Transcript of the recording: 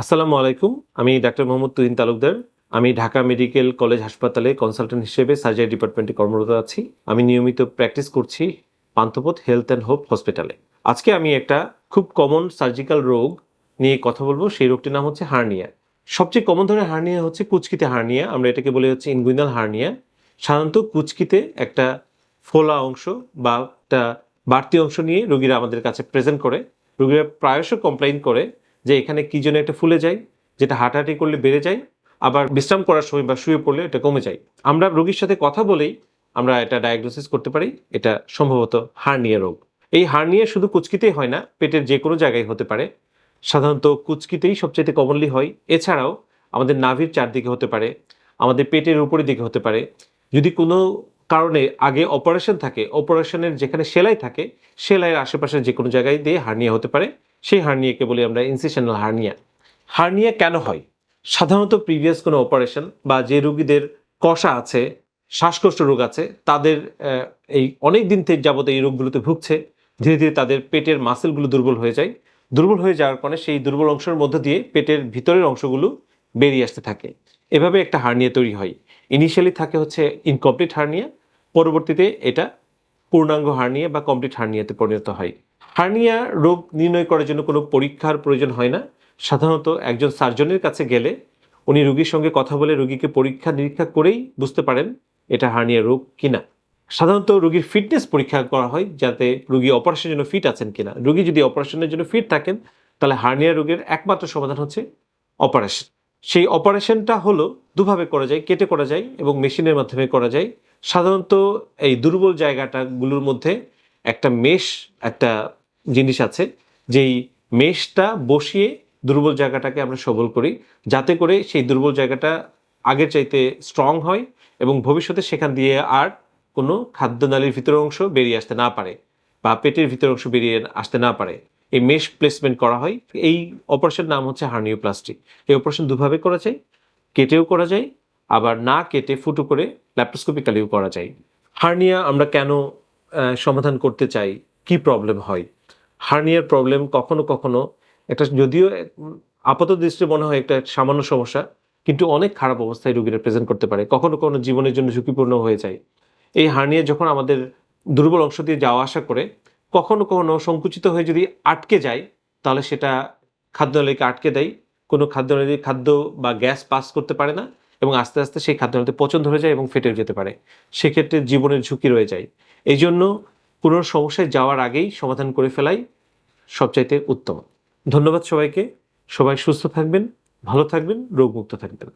আসসালামু আলাইকুম, আমি ডাক্তার মোহাম্মদ তুহিন তালুকদার। আমি ঢাকা মেডিকেল কলেজ হাসপাতালে কনসালটেন্ট হিসেবে সার্জারি ডিপার্টমেন্টে কর্মরত আছি। আমি নিয়মিত প্র্যাকটিস করছি পান্থপথ হেলথ অ্যান্ড হোপ হসপিটালে। আজকে আমি একটা খুব কমন সার্জিক্যাল রোগ নিয়ে কথা বলব, সেই রোগটির নাম হচ্ছে হার্নিয়া। সবচেয়ে কমন ধরনের হার্নিয়া হচ্ছে কুচকিতে হার্নিয়া, আমরা এটাকে বলে হচ্ছে ইনগুইনাল হার্নিয়া। সাধারণত কুচকিতে একটা ফোলা অংশ বা একটা বাড়তি অংশ নিয়ে রোগীরা আমাদের কাছে প্রেজেন্ট করে। রোগীরা প্রায়শ কমপ্লেইন করে যে এখানে কি যেন একটা ফুলে যায়, যেটা হাঁটাহাঁটি করলে বেড়ে যায়, আবার বিশ্রাম করার সময় বা শুয়ে পড়লে এটা কমে যায়। আমরা রোগীর সাথে কথা বলেই আমরা এটা ডায়াগনোসিস করতে পারি, এটা সম্ভবত হার্নিয়া রোগ। এই হার্নিয়া শুধু কুচকিতেই হয় না, পেটের যে কোনো জায়গায় হতে পারে। সাধারণত কুচকিতেই সবচেয়ে কমনলি হয়। এছাড়াও আমাদের নাভির চারদিকে হতে পারে, আমাদের পেটের উপরের দিকে হতে পারে। যদি কোনো কারণে আগে অপারেশন থাকে অপারেশনের যেখানে সেলাই থাকে, সেলাইয়ের আশেপাশে যে কোনো জায়গায় দিয়ে হার্নিয়া হতে পারে। সেই হার্নিয়াকে বলি আমরা ইনসিশনাল হার্নিয়া। হার্নিয়া কেন হয়? সাধারণত প্রিভিয়াস কোনো অপারেশন বা যে রোগীদের কষা আছে, শ্বাসকষ্ট রোগ আছে, তাদের এই অনেক দিন থেকে যাবত এই রোগগুলোতে ভুগছে, ধীরে ধীরে তাদের পেটের মাসেলগুলো দুর্বল হয়ে যায়। দুর্বল হয়ে যাওয়ার কারণে সেই দুর্বল অংশের মধ্য দিয়ে পেটের ভিতরের অংশগুলো বেরিয়ে আসতে থাকে। এভাবে একটা হার্নিয়া তৈরি হয়। ইনিশিয়ালি থাকে হচ্ছে ইনকমপ্লিট হার্নিয়া, পরবর্তীতে এটা পূর্ণাঙ্গ হার্নিয়া বা কমপ্লিট হার্নিয়াতে পরিণত হয়। হার্নিয়া রোগ নির্ণয় করার জন্য কোনো পরীক্ষার প্রয়োজন হয় না। সাধারণত একজন সার্জনের কাছে গেলে উনি রুগীর সঙ্গে কথা বলে রুগীকে পরীক্ষা নিরীক্ষা করেই বুঝতে পারেন এটা হার্নিয়া রোগ কিনা। সাধারণত রুগীর ফিটনেস পরীক্ষা করা হয় যাতে রুগী অপারেশনের জন্য ফিট আছেন কিনা। রুগী যদি অপারেশনের জন্য ফিট থাকেন, তাহলে হার্নিয়া রোগের একমাত্র সমাধান হচ্ছে অপারেশন। সেই অপারেশনটা হলো দুভাবে করা যায়, কেটে করা যায় এবং মেশিনের মাধ্যমে করা যায়। সাধারণত এই দুর্বল জায়গাটাগুলোর মধ্যে একটা মেশ, একটা জিনিস আছে, যেই মেশটা বসিয়ে দুর্বল জায়গাটাকে আমরা সবল করি, যাতে করে সেই দুর্বল জায়গাটা আগের চাইতে স্ট্রং হয় এবং ভবিষ্যতে সেখান দিয়ে আর কোনো খাদ্যনালীর ভিতরের অংশ বেরিয়ে আসতে না পারে বা পেটের ভিতরের অংশ বেরিয়ে আসতে না পারে। এই মেশ প্লেসমেন্ট করা হয়, এই অপারেশন নাম হচ্ছে হার্নিওপ্লাস্টি। এই অপারেশন দুভাবে করা যায়, কেটেও করা যায়, আবার না কেটে ফুটো করে ল্যাপ্রোস্কোপিক্যালিও করা যায়। হার্নিয়া আমরা কেন সমাধান করতে চাই, কি প্রবলেম হয়? হার্নিয়ার প্রবলেম কখনো কখনো এটা যদিও আপাত দৃষ্টি মনে হয় একটা সামান্য সমস্যা, কিন্তু অনেক খারাপ অবস্থায় রোগীরা প্রেজেন্ট করতে পারে। কখনো কখনো জীবনের জন্য ঝুঁকিপূর্ণ হয়ে যায়। এই হার্নিয়া যখন আমাদের দুর্বল অংশ দিয়ে যাওয়া আসা করে, কখনো কখনো সংকুচিত হয়ে যদি আটকে যায়, তাহলে সেটা খাদ্যনালীকে আটকে দেয়। কোনো খাদ্যনালী খাদ্য বা গ্যাস পাস করতে পারে না এবং আস্তে আস্তে সেই খাদ্যনালীতে পচন ধরে যায় এবং ফেটে যেতে পারে। সেক্ষেত্রে জীবনের ঝুঁকি রয়ে যায়। এই জন্য কোনো সমস্যায় যাওয়ার আগেই সমাধান করে ফেলাই সবচাইতে উত্তম। ধন্যবাদ সবাইকে। সবাই সুস্থ থাকবেন, ভালো থাকবেন, রোগমুক্ত থাকবেন।